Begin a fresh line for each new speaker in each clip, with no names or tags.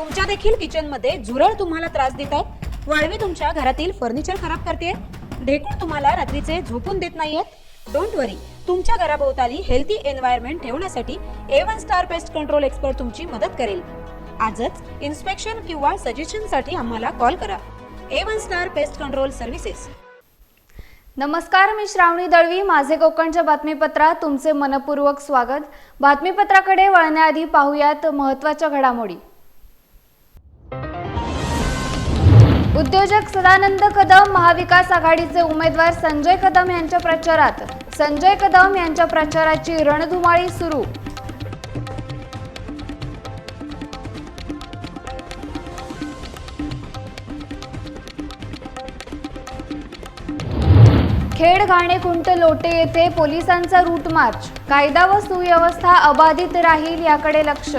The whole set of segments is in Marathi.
तुमच्या देखील किचनमध्ये झुरळ तुम्हाला त्रास देत आहेत. वाळवी तुमच्या घरातील फर्निचर खराब करते ढेकूळ तुम्हाला रात्रीचे झोपून देत नाहीयेत. डोंट वरी तुमच्या घराभोवताली हेल्थी एन्व्हायरमेंट ठेवण्यासाठी A one star pest control expert तुमची मदत करेल. आजच इन्स्पेक्शन किंवा सजेशनसाठी आम्हाला कॉल करा. A one star pest control services
नमस्कार मी श्रावणी दळवी. माझे कोकणच्या बातमीपत्रात तुमचे मनपूर्वक स्वागत. बातमीपत्राकडे वळण्याआधी पाहूयात महत्त्वाच्या घडामोडी. उद्योजक सदानंद कदम महाविकास आघाडीचे उमेदवार संजय कदम यांच्या प्रचारात. संजय कदम यांच्या प्रचाराची रणधुमाळी सुरू. खेड घाणेकुंट लोटे येथे पोलिसांचा रूट मार्च. कायदा व सुव्यवस्था अबाधित राहील याकडे लक्ष.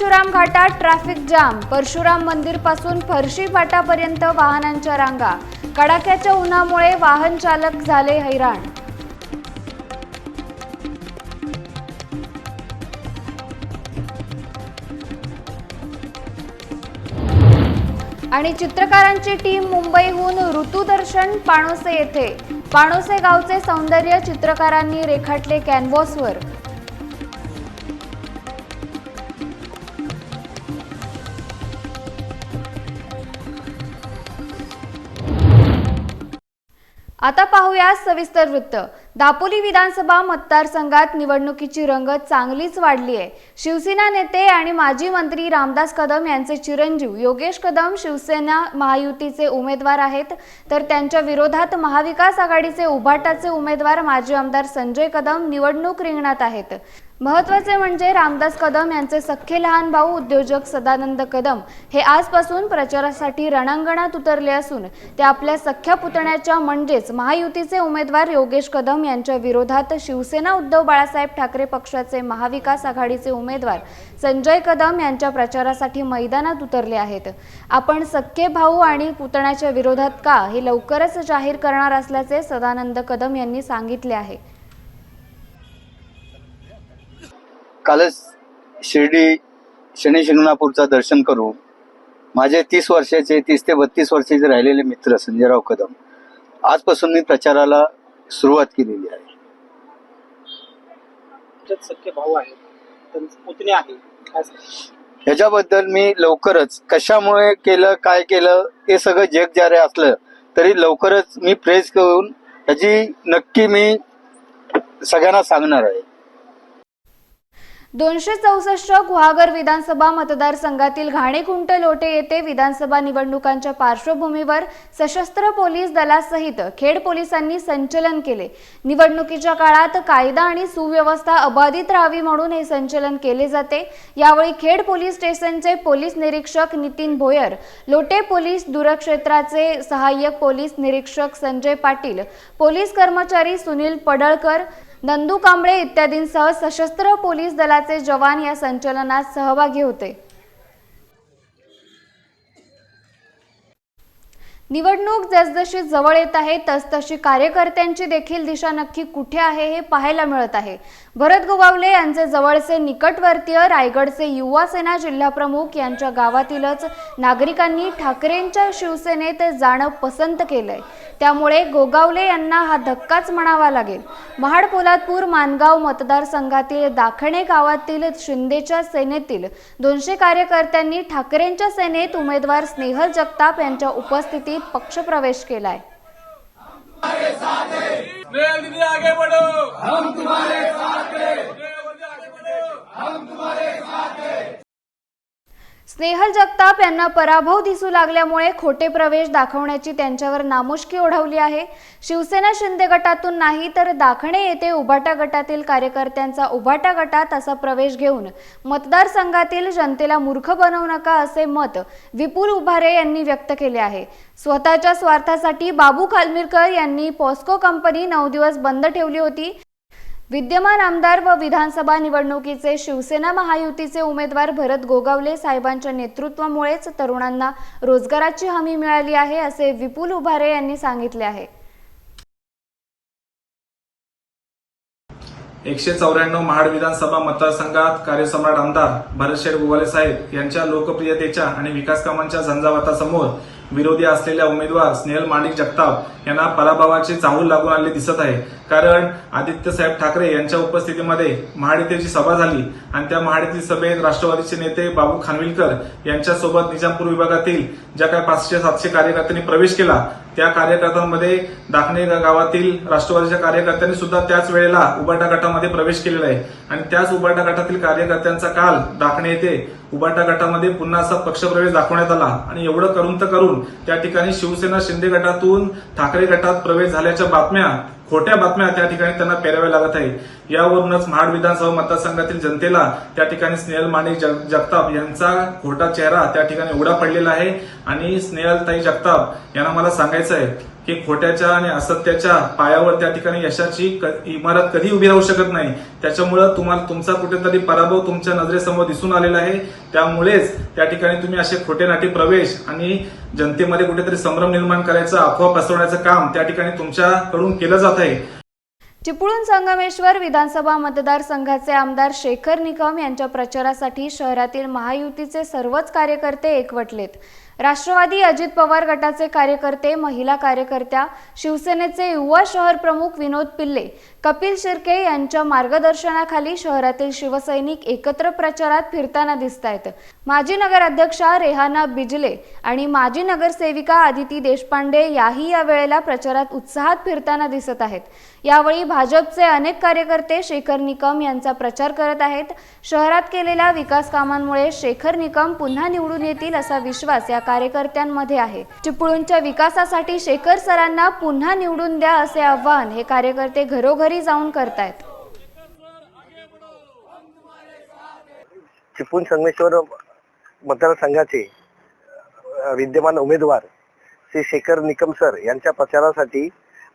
परशुराम घाटात ट्रॅफिक जाम. परशुराम मंदिरपासून फरशी फाटापर्यंत वाहनांच्या रांगा. कडाक्याच्या उन्हामुळे वाहन चालक झाले हैराण. आणि चित्रकारांची टीम मुंबईहून ऋतुदर्शन पाणोसे येथे. पाणोसे गावचे सौंदर्य चित्रकारांनी रेखाटले कॅनव्हासवर आता पाहूया सविस्तर वृत्त. दापोली विधानसभा मतदारसंघात निवडणुकीची रंगत चांगलीच वाढली आहे. शिवसेना नेते आणि माजी मंत्री रामदास कदम यांचे चिरंजीव योगेश कदम शिवसेना महायुतीचे उमेदवार आहेत. तर त्यांच्या विरोधात महाविकास आघाडीचे उभाटाचे उमेदवार माजी आमदार संजय कदम निवडणूक रिंगणात आहेत. महत्त्वाचे म्हणजे रामदास कदम यांचे सख्खे लहान भाऊ उद्योजक सदानंद कदम हे आजपासून प्रचारासाठी रणांगणात उतरले असून ते आपल्या सख्ख्या पुतण्याच्या म्हणजेच महायुतीचे उमेदवार योगेश कदम यांच्या विरोधात शिवसेना उद्धव बाळासाहेब ठाकरे पक्षाचे महाविकास आघाडीचे उमेदवार संजय कदम यांच्या प्रचारासाठी मैदानात उतरले आहेत. आपण सख्खे भाऊ आणि पुतण्याच्या विरोधात का हे लवकरच जाहीर करणार असल्याचे सदानंद कदम यांनी सांगितले आहे.
कालच शिर्डी शनी शिंगणापूरचं दर्शन करू. माझे तीस वर्षाचे तीस ते बत्तीस वर्षाचे राहिलेले मित्र संजयराव कदम आजपासून मी प्रचाराला सुरुवात केलेली आहे.
भाऊ पुतणे?
ह्याच्याबद्दल मी लवकरच कशामुळे केलं काय केलं हे सगळं जग जारे असलं तरी लवकरच मी प्रेस करून ह्याची नक्की मी सगळ्यांना सांगणार आहे.
दोनशे चौसष्ट गुहागर विधानसभा मतदारसंघातील घाणेकुंट लोटे येथे विधानसभा निवडणुकांच्या पार्श्वभूमीवर सशस्त्र पोलीस दलासहित खेड पोलिसांनी संचलन केले. निवडणुकीच्या काळात कायदा आणि सुव्यवस्था अबाधित राहावी म्हणून हे संचलन केले जाते. यावेळी खेड पोलीस स्टेशनचे पोलीस निरीक्षक नितीन भोयर लोटे पोलीस दूरक्षेत्राचे सहाय्यक पोलीस निरीक्षक संजय पाटील पोलीस कर्मचारी सुनील पडळकर नंदू कांबळे इत्यादींसह सशस्त्र पोलीस दलाचे जवान या संचलनात सहभागी होते. निवडणूक जसजशी जवळ येत आहे तसतशी कार्यकर्त्यांची देखील दिशा नक्की कुठे आहे हे पाहायला मिळत आहे. भरत गोगावले यांचे जवळचे निकटवर्तीय रायगडचे युवा सेना जिल्हाप्रमुख यांच्या गावातीलच नागरिकांनी ठाकरेंच्या शिवसेनेत जाणं पसंत केलंय. त्यामुळे गोगावले यांना हा धक्काच म्हणावा लागेल. महाड पोलादपूर मानगाव मतदारसंघातील दाखणे गावातील शिंदेच्या सेनेतील दोनशे कार्यकर्त्यांनी ठाकरेंच्या सेनेत उमेदवार स्नेहल जगताप यांच्या उपस्थितीत पक्षप्रवेश केलाय.
स्नेहल दीदी आगे बढ़ो। हम तुम्हारे साथ हैं आगे बढ़ो हम तुम्हारे साथ हैं
स्नेहल जगताप यांना पराभव दिसू लागल्यामुळे खोटे प्रवेश दाखवण्याची त्यांच्यावर नामुष्की ओढवली आहे. शिवसेना शिंदे गटातून नाही तर दाखणे येथे उभाटा गटातील कार्यकर्त्यांचा उभाटा गटात असा प्रवेश घेऊन मतदारसंघातील जनतेला मूर्ख बनवू नका असे मत विपुल उभारे यांनी व्यक्त केले आहे. स्वतःच्या स्वार्थासाठी बाबू खालमिरकर यांनी पॉस्को कंपनी नऊ दिवस बंद ठेवली होती. विद्यमान आमदार व विधानसभा निवडणुकीचे शिवसेना महायुतीचे उमेदवार भरत गोगावले साहेबांच्या नेतृत्वामुळेच तरुणांना रोजगाराची हमी मिळाली आहे असे विपुल उभारे यांनी सांगितले आहे.
एकशे चौऱ्याण्णव महाड विधानसभा मतदारसंघात कार्यसम्राट आमदार भरतशेठ गोवाले साहेब यांच्या लोकप्रियतेच्या आणि विकास कामांच्या झंझावातासमोर विरोधी असलेल्या उमेदवार स्नेहल माणिक जगताप यांना पराभवाचे चाहूल लागून आले दिसत आहे. कारण आदित्य साहेब ठाकरे यांच्या उपस्थितीमध्ये महाडितेची सभा झाली आणि त्या महाडिती सभेत राष्ट्रवादीचे नेते बाबू खानविलकर यांच्यासोबत निजामपूर विभागातील ज्या काही पाचशे सातशे कार्यकर्त्यांनी प्रवेश केला त्या कार्यकर्त्यांमध्ये दाखणे गावातील राष्ट्रवादीच्या कार्यकर्त्यांनी सुद्धा त्याच वेळेला उबाटा गटामध्ये प्रवेश केलेला आहे. आणि त्याच उबाटा गटातील कार्यकर्त्यांचा काल दाखणे येथे उबाटा गटामध्ये पुन्हा असा पक्षप्रवेश दाखवण्यात आला. आणि एवढं करून तर करून त्या ठिकाणी शिवसेना शिंदे गटातून ठाकरे गटात प्रवेश झाल्याच्या बातम्या खोट्या बातम्या त्या ठिकाणी त्यांना पेराव्या लागत आहे यावरूनच महाड विधानसभा मतदारसंघातील जनतेला त्या ठिकाणी स्नेहल माने जग- जगताप यांचा खोटा चेहरा त्या ठिकाणी उघडा पडलेला आहे. आणि स्नेहलताई जगताप यांना मला सांगायचं आहे की खोट्याच्या आणि असत्याच्या पायावर त्या ठिकाणी यशाची इमारत कधी उभी राहू शकत नाही. त्याच्यामुळं तुम्हाला तुमचा कुठेतरी पराभव तुमच्या नजरेसमोर दिसून आलेला आहे. त्यामुळेच त्या ठिकाणी तुम्ही असे खोटे नाटी प्रवेश आणि जनतेमध्ये कुठेतरी संभ्रम निर्माण करायचं अफवा पसरवण्याचं काम त्या ठिकाणी तुमच्याकडून केलं जात आहे.
चिपळूण संगमेश्वर विधानसभा मतदारसंघाचे आमदार शेखर निकम यांच्या प्रचारासाठी शहरातील महायुतीचे सर्वच कार्यकर्ते एकवटलेत. राष्ट्रवादी अजित पवार गटाचे कार्यकर्ते महिला कार्यकर्त्या शिवसेनेचे युवा शहर प्रमुख विनोद पिल्ले कपिल शिर्के यांच्या मार्गदर्शनाखाली शहरातील शिवसैनिक एकत्र प्रचारात फिरताना दिसत आहेत माजी नगराध्यक्षा रेहाना बिजले आणि माजी नगरसेविका आदिती देशपांडे याही या वेळेला प्रचारात उत्साहात फिरताना दिसत आहेत. यावेळी भाजपचे अनेक कार्यकर्ते शेखर निकम यांचा प्रचार करत आहेत. शहरात केलेल्या विकास कामांमुळे शेखर निकम पुन्हा निवडून येतील असा विश्वास या कार्यकर्त्यांमध्ये आहे. चिपळूणच्या विकासासाठी शेखर सरांना पुन्हा निवडून द्या असे आवाहन हे कार्यकर्ते घरोघरी जाऊन करतायत.
चिपळूण संगमेश्वर मतदारसंघाचे विद्यमान उमेदवार श्री शेखर निकम सर यांच्या प्रचारासाठी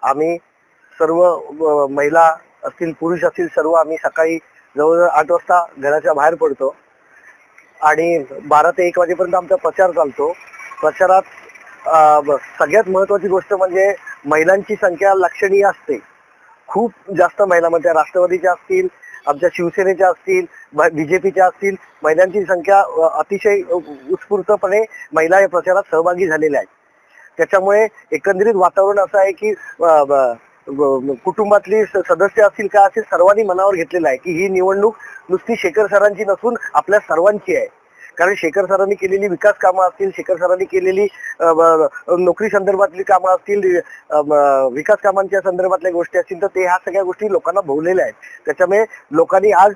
आम्ही सर्व महिला असतील पुरुष असतील सर्व आम्ही सकाळी जवळजवळ आठ वाजता घराच्या बाहेर पडतो. आणि बारा ते एक वाजेपर्यंत आमचा प्रचार चालतो. प्रचारात सगळ्यात महत्वाची गोष्ट म्हणजे महिलांची संख्या लक्षणीय असते. खूप जास्त महिला म्हणजे राष्ट्रवादीच्या असतील आमच्या शिवसेनेच्या असतील बीजेपीच्या असतील महिलांची संख्या अतिशय उत्स्फूर्तपणे महिला या प्रचारात सहभागी झालेल्या आहेत. त्याच्यामुळे एकंदरीत वातावरण असं आहे की कुटुंबातली सदस्य असतील का असे सर्वांनी मनावर घेतलेलं आहे की ही निवडणूक नुसती शेखर सरांची नसून आपल्या सर्वांची आहे. कारण शेखर सरांनी केलेली विकास कामं असतील शेखर सरांनी केलेली नोकरी संदर्भातली कामं असतील विकास कामांच्या संदर्भातल्या गोष्टी असतील तर ते ह्या सगळ्या गोष्टी लोकांना भोवलेल्या आहेत. त्याच्यामुळे लोकांनी आज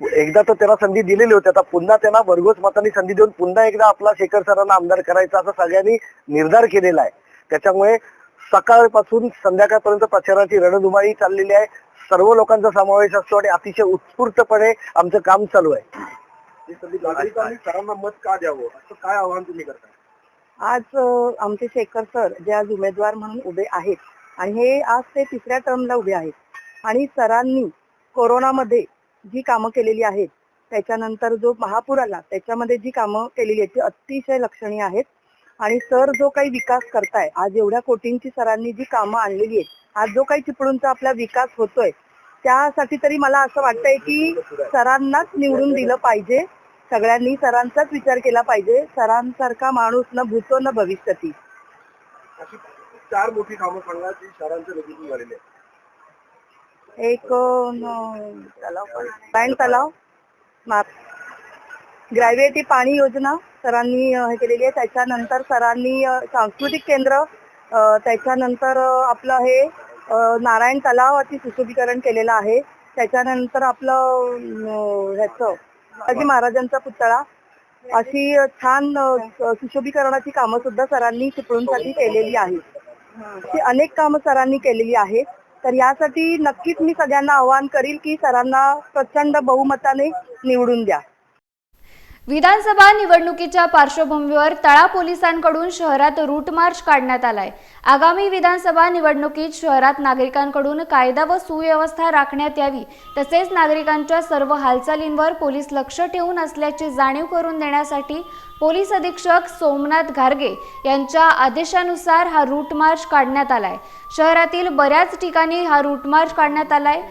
एकदा तर त्यांना संधी दिलेली होती आता पुन्हा त्यांना भरघोस मतांनी संधी देऊन पुन्हा एकदा आपला शेखर सरांना आमदार करायचा असा सगळ्यांनी निर्धार केलेला आहे. त्याच्यामुळे सकाळपासून संध्याकाळपर्यंत प्रचाराची रणधुमाळी चाललेली आहे. सर्व लोकांचा समावेश असतो आणि अतिशय उत्स्फूर्तपणे आमचं काम चालू आहे. नागरिकांनी सरांना मत का द्यावं? असं काय आवाहन तुम्ही करता?
आज आमचे शेखर सर जे आज उमेदवार म्हणून उभे आहेत आणि हे आज ते तिसऱ्या टर्मला उभे आहेत. आणि सरांनी कोरोनामध्ये जी कामं केलेली आहेत त्याच्यानंतर जो महापूर आला त्याच्यामध्ये जी कामं केलेली आहेत ती अतिशय लक्षणीय आहेत. आणि सर जो काही विकास करताय आज एवढ्या कोटींची सरांनी जी कामं आणलेली आहेत आज जो काही चिपळूणचा आपला विकास होतोय त्यासाठी तरी मला असं वाटतंय की सरांनाच निवडून दिलं पाहिजे. सगळ्यांनी सरांचाच विचार केला पाहिजे. सरांसारखा माणूस न भूतो न भविष्यती.
अशी चार मोठी कामं सांगा जी झालेले आहे
एक अं, तलाव पण- तलाव ग्रॅव्हिटी पाणी योजना सरांनी अं, हे केलेली आहे. त्याच्यानंतर सरांनी अं, सांस्कृतिक केंद्र अं, त्याच्यानंतर अं, आपलं हे अं, नारायण तलावाची सुशोभीकरण केलेलं आहे. त्याच्यानंतर आपलं ह्याचं शिवाजी महाराजांचा पुतळा. अशी छान सुशोभीकरणाची कामं सुद्धा सरांनी चिपळूणसाठी केलेली आहेत. अशी अनेक कामं सरांनी केलेली आहेत. तर यासाठी नक्कीच मी सगळ्यांना आवाहन करील की सरांना प्रचंड बहुमताने निवडून द्या.
विधानसभा निवडणुकीच्या पार्श्वभूमीवर तळा पोलिसांकडून शहरात रूट मार्च काढण्यात आलाय. आगामी विधानसभा निवडणुकीत शहरात नागरिकांकडून कायदा व सुव्यवस्था राखण्यात यावी तसेच नागरिकांच्या सर्व हालचालींवर पोलीस लक्ष ठेवून असल्याची जाणीव करून देण्यासाठी पोलीस अधीक्षक सोमनाथ घारगे यांच्या आदेशानुसार हा रूट मार्च काढण्यात आलाय. शहरातील बऱ्याच ठिकाणी हा रूट मार्च काढण्यात आलाय.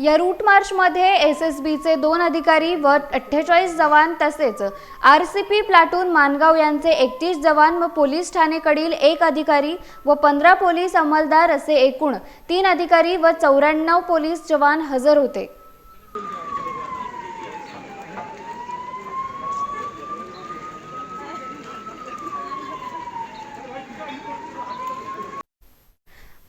या रूट मार्चमध्ये एस एस बीचे दोन अधिकारी व अठ्ठेचाळीस जवान तसेच R C P platoon Mangaon यांचे एकतीस जवान व पोलीस ठाणेकडील एक अधिकारी व पंधरा पोलीस अंमलदार असे एकूण तीन अधिकारी व चौऱ्याण्णव पोलीस जवान हजर होते.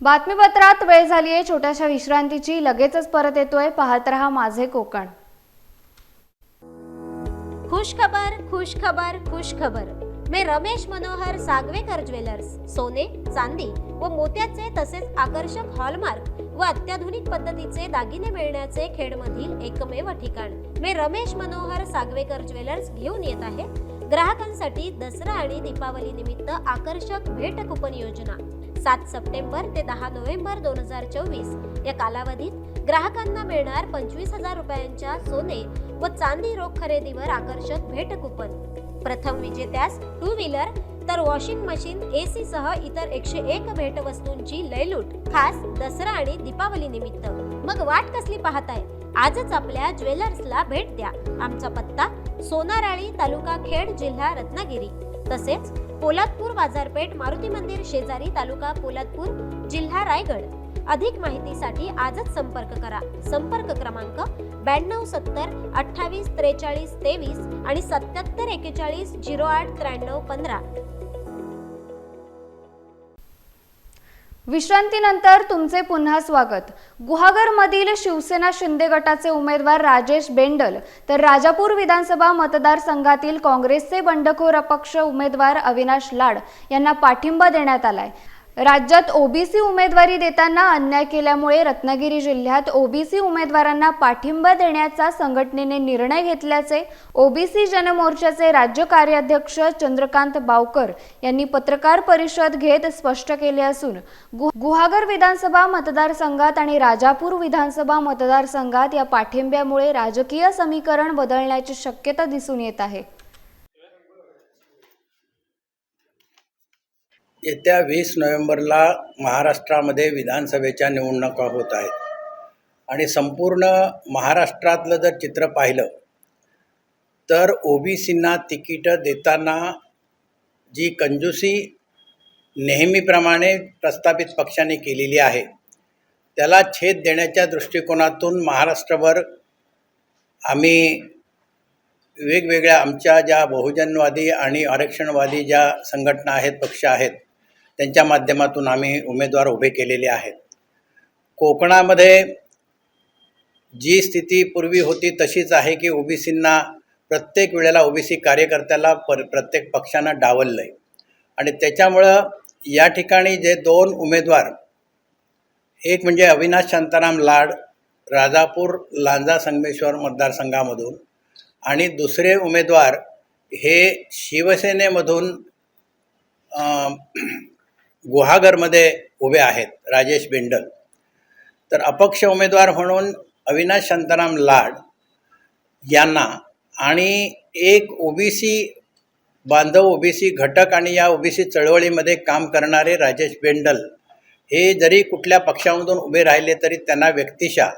बातमीपत्रात वेळ झाली आहे छोट्याशा विश्रांतीची लगेचच परत येतोय. पाहत रहा माझे कोकण.
खुश खबर खुश खबर खुश खबर. मी रमेश मनोहर सागवेकर ज्वेलर्स. सोने चांदी व मोत्याचे तसेच आकर्षक हॉलमार्क व अत्याधुनिक पद्धतीचे दागिने मिळण्याचे खेडमधील एकमेव ठिकाण. मी रमेश मनोहर सागवेकर ज्वेलर्स घेऊन येत आहे. ग्राहकांसाठी दसरा आणि दीपावली निमित्त आकर्षक भेट कुपन योजना. सात सप्टेंबर ते दहा नोव्हेंबर दोन हजार चोवीस. या कालावधीत ग्राहकांना मिळणार पंचवीस हजार रुपयांच्या सोने व चांदी रोख खरेदीवर आकर्षक भेट कुपन. प्रथम विजेत्यास टू व्हीलर तर वॉशिंग मशीन एसी सह इतर एकशे एक भेट वस्तूंची लयलूट खास दसरा आणि दीपावली निमित्त. मग वाट कसली पाहताय? आजच आपल्या ज्वेलर्सला भेट द्या. आमचा पत्ता सोनाराळी तालुका खेड जिल्हा रत्नागिरी. तसेच पोलादपूर बाजारपेठ मारुती मंदिर शेजारी तालुका पोलादपूर जिल्हा रायगड. अधिक माहितीसाठी आजच संपर्क करा. संपर्क क्रमांक ब्याण्णव सत्तर अठ्ठावीस त्रेचाळीस तेवीस आणि सत्याहत्तर एकेचाळीस झिरो आठ त्र्याण्णव पंधरा.
विश्रांतीनंतर तुमचे पुन्हा स्वागत. गुहागरमधील शिवसेना शिंदे गटाचे उमेदवार राजेश बेंडल तर राजापूर विधानसभा मतदारसंघातील काँग्रेसचे बंडखोर अपक्ष उमेदवार अविनाश लाड यांना पाठिंबा देण्यात आलाय. राज्यात ओबीसी उमेदवारी देताना अन्याय केल्यामुळे रत्नागिरी जिल्ह्यात ओबीसी उमेदवारांना पाठिंबा देण्याचा संघटनेने निर्णय घेतल्याचे ओबीसी जनमोर्चाचे राज्य कार्याध्यक्ष चंद्रकांत बावकर यांनी पत्रकार परिषद घेत स्पष्ट केले असून गुहागर विधानसभा मतदारसंघात आणि राजापूर विधानसभा मतदारसंघात या पाठिंब्यामुळे राजकीय समीकरण बदलण्याची शक्यता दिसून येत आहे.
येत्या वीस नोव्हेंबरला महाराष्ट्रामध्ये विधानसभेच्या निवडणुका होत आहेत. आणि संपूर्ण महाराष्ट्रातलं जर चित्र पाहिलं तर ओ बी सींना तिकीटं देताना जी कंजूसी नेहमीप्रमाणे प्रस्थापित पक्षाने केलेली आहे त्याला छेद देण्याच्या दृष्टिकोनातून महाराष्ट्रभर आम्ही वेगवेगळ्या आमच्या ज्या बहुजनवादी आणि आरक्षणवादी ज्या संघटना आहेत पक्ष आहेत त्यांच्या माध्यमातून आम्ही उमेदवार उभे केलेले आहेत. कोकणामध्ये जी स्थिती पूर्वी होती तशीच आहे की ओबीसींना प्रत्येक वेळेला ओबीसी कार्यकर्त्याला पर प्रत्येक पक्षानं डावललं आहे आणि त्याच्यामुळं या ठिकाणी जे दोन उमेदवार एक म्हणजे अविनाश शांताराम लाड राजापूर लांजा संगमेश्वर मतदारसंघामधून आणि दुसरे उमेदवार हे शिवसेनेमधून गुहागरमध्ये उभे आहेत राजेश बेंडल. तर अपक्ष उमेदवार म्हणून अविनाश शांताराम लाड यांना आणि एक ओबीसी बांधव ओबीसी घटक आणि या ओबीसी चळवळीमध्ये काम करणारे राजेश बेंडल हे जरी कुठल्या पक्षामधून उभे राहिले तरी त्यांना व्यक्तिशा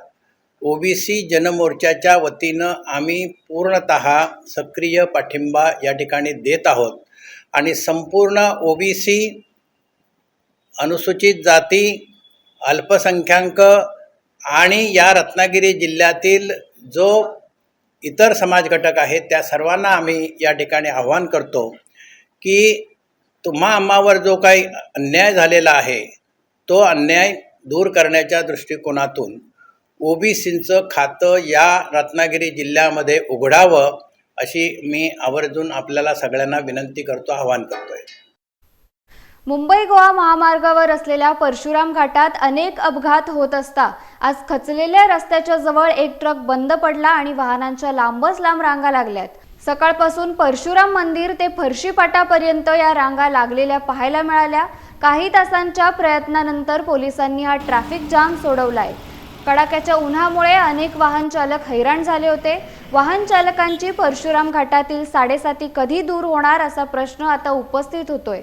ओबीसी जनमोर्चाच्या वतीनं आम्ही पूर्णत सक्रिय पाठिंबा या ठिकाणी देत आहोत. आणि संपूर्ण ओबीसी अनुसूचित जाती अल्पसंख्याक आणि या रत्नागिरी जिल्ह्यातील जो इतर समाज घटक आहेत त्या सर्वांना आम्ही या ठिकाणी आव्हान करतो की तुम्हा आम्हावर जो काही अन्याय झालेला आहे तो अन्याय दूर करण्याच्या दृष्टिकोनातून ओबीसींचं खातं या रत्नागिरी जिल्ह्यामध्ये उघडावं अशी मी आवर्जून आपल्याला सगळ्यांना विनंती करतो आवाहन आहे
मुंबई गोवा महामार्गावर असलेल्या परशुराम घाटात अनेक अपघात होत असता आज खचलेल्या रस्त्याच्या जवळ एक ट्रक बंद पडला आणि वाहनांच्या लांबच लांब रांगा लागल्यात. सकाळपासून परशुराम मंदिर ते फरशीपाटापर्यंत या रांगा लागलेल्या पाहायला मिळाल्या. काही तासांच्या प्रयत्नानंतर पोलिसांनी हा ट्रॅफिक जाम सोडवलाय. कडाक्याच्या उन्हामुळे अनेक वाहन चालक हैराण झाले होते. वाहन चालकांची परशुराम घाटातील साडेसाती कधी दूर होणार असा प्रश्न आता उपस्थित होतोय.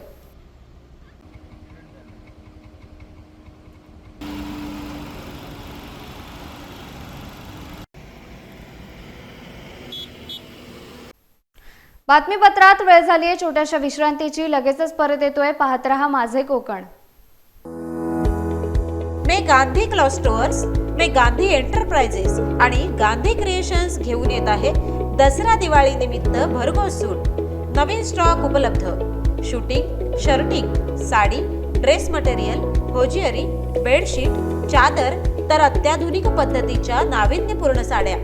बातमीपत्रात वेळ झाली आहे. छोट्याशा विश्रांतीची लगेचच परत येतोय. पाहत रहा माझे कोकण.
मे गांधी क्लॉ स्टोअर्स मे गांधी एंटरप्राइजेस आणि गांधी क्रिएशन्स घेऊन येत आहे दसरा दिवाळी निमित्त भरघोस सूट. नवीन स्टॉक उपलब्ध. Suiting shirting sari dress material hosiery bedsheet चादर तर अत्याधुनिक पद्धतीच्या नाविन्यपूर्ण साड्या.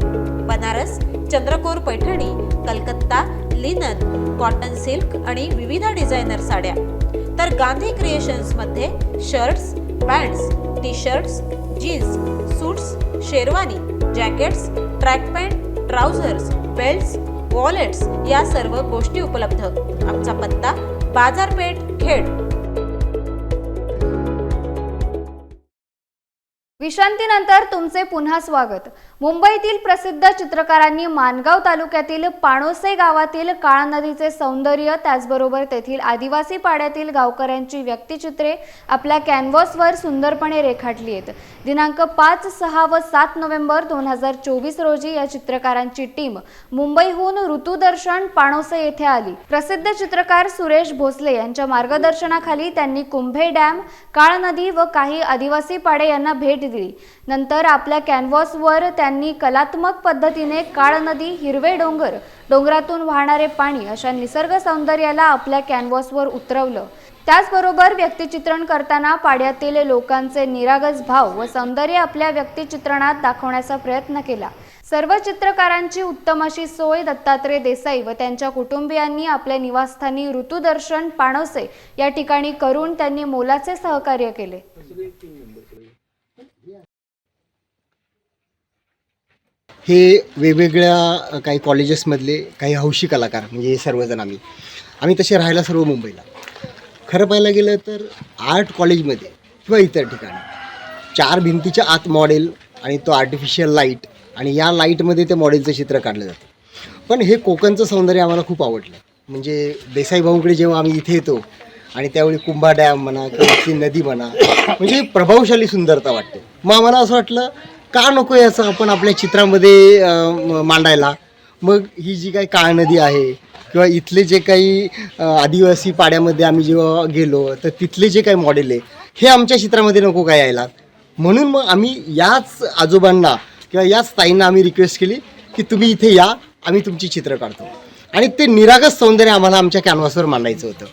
Banaras Chandrakor Paithani Calcutta linen cotton silk आणि विविध डिझायनर साड्या. तर Gandhi क्रिएशन्समध्ये shirts pants T shirts jeans suits sherwani jackets track pant trousers belts wallets या सर्व गोष्टी उपलब्ध. आमचा पत्ता बाजारपेठ खेड.
विश्रांतीनंतर तुमचे पुन्हा स्वागत. मुंबईतील प्रसिद्ध चित्रकारांनी मानगाव तालुक्यातील पाणोसे गावातील काळा नदीचे सौंदर्य त्याचबरोबर तेथील आदिवासी पाड्यातील गावकऱ्यांची व्यक्तिचित्रे आपल्या कॅनव्हासवर सुंदरपणे रेखाटली आहेत. दिनांक पाच सहा व सात नोव्हेंबर दोन हजार चोवीस रोजी या चित्रकारांची टीम मुंबईहून ऋतुदर्शन पाणोसे येथे आली. प्रसिद्ध चित्रकार सुरेश भोसले यांच्या मार्गदर्शनाखाली त्यांनी कुंभे डॅम काळ नदी व काही आदिवासी पाडे यांना भेट दिली. नंतर आपल्या कॅनव्हासवर त्यांनी कलात्मक पद्धतीने काळ नदी हिरवे डोंगर डोंगरातून वाहणारे पाणी अशा निसर्ग सौंदर्याला आपल्या कॅनव्हासवर उतरवलं. त्याचबरोबर व्यक्तिचित्रण करताना पाड्यातील लोकांचे निरागस भाव व सौंदर्य आपल्या व्यक्तिचित्रणात दाखवण्याचा प्रयत्न केला. सर्व चित्रकारांची उत्तम अशी सोय दत्तात्रय देसाई व त्यांच्या कुटुंबियांनी आपल्या निवासस्थानी ऋतुदर्शन पाणवसे या ठिकाणी करून त्यांनी मोलाचे सहकार्य केले.
हे वेगवेगळ्या काही कॉलेजेसमधले काही हौशी कलाकार म्हणजे हे सर्वजण आम्ही. आम्ही तसे राहायला सर्व मुंबईला. खरं पाहायला गेलं तर आर्ट कॉलेजमध्ये किंवा इतर ठिकाणी चार भिंतीच्या आत मॉडेल आणि तो आर्टिफिशियल लाइट आणि या लाईटमध्ये ते मॉडेलचं चित्र काढलं जातं. पण हे कोकणचं सौंदर्य आम्हाला खूप आवडलं. म्हणजे देसाई भाऊंकडे जेव्हा आम्ही इथे येतो आणि त्यावेळी कुंभा डॅम म्हणा किंवा ती नदी म्हणा म्हणजे प्रभावशाली सुंदरता वाटते. मग आम्हाला असं वाटलं का नको याचं आपण आपल्या चित्रामध्ये अं, मांडायला? मग ही जी काही काळ नदी आहे किंवा इथले जे काही अं, आदिवासी पाड्यामध्ये आम्ही जेव्हा गेलो तर तिथले जे काही मॉडेल आहे हे आमच्या चित्रामध्ये नको काय यायला? म्हणून मग आम्ही याच आजोबांना किंवा याच ताईंना आम्ही रिक्वेस्ट केली की तुम्ही इथे या आम्ही तुमची चित्र काढतो. आणि ते निरागस सौंदर्य आम्हाला आमच्या कॅनव्हासवर मांडायचं होतं.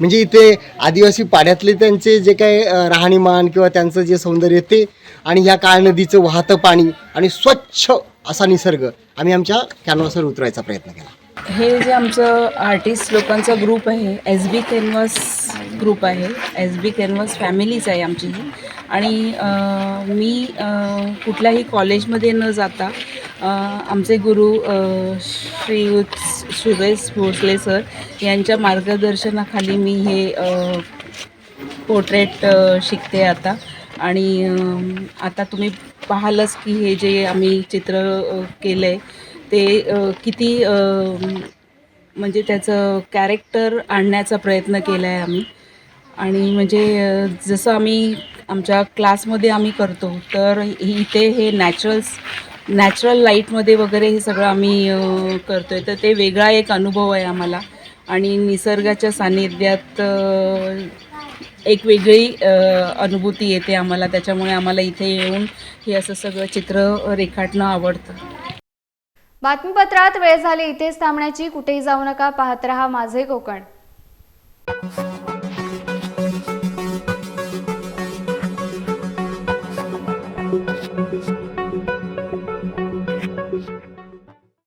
म्हणजे इथे आदिवासी पाड्यातले त्यांचे जे काही अ, राहणीमान किंवा त्यांचं जे सौंदर्य ते आणि ह्या काळ नदीचं वाहतं पाणी आणि स्वच्छ असा निसर्ग आम्ही आमच्या कॅनव्हासवर उतरायचा प्रयत्न केला.
हे जे आमचं आर्टिस्ट लोकांचा ग्रुप आहे एस बी कॅनव्हास ग्रुप आहे. एस बी कॅनव्हास फॅमिलीच आहे आमची ही. आणि मी कुठल्याही कॉलेजमध्ये न जाता आमचे गुरु श्री श्रीयुत सुरेश भोसले सर यांच्या मार्गदर्शनाखाली मी हे पोर्ट्रेट शिकते आता. आणि आता तुम्ही पाहालच की हे जे आम्ही चित्र केलं आहे ते किती म्हणजे त्याचं कॅरेक्टर आणण्याचा प्रयत्न केला आहे आम्ही. आणि म्हणजे जसं आम्ही आमच्या क्लासमध्ये आम्ही करतो तर इथे हे नॅचरल्स नॅचरल लाईटमध्ये वगैरे हे सगळं आम्ही करतो आहे तर ते वेगळा एक अनुभव आहे आम्हाला. आणि निसर्गाच्या सान्निध्यात एक वेगळी अनुभूती येते आम्हाला. त्याच्यामुळे आम्हाला इथे येऊन हे असं सगळं चित्र रेखाटणं आवडतं.
बातमीपत्रात वेळ झाली इथेच थांबण्याची. कुठेही जाऊ नका. पाहत रहा माझे कोकण.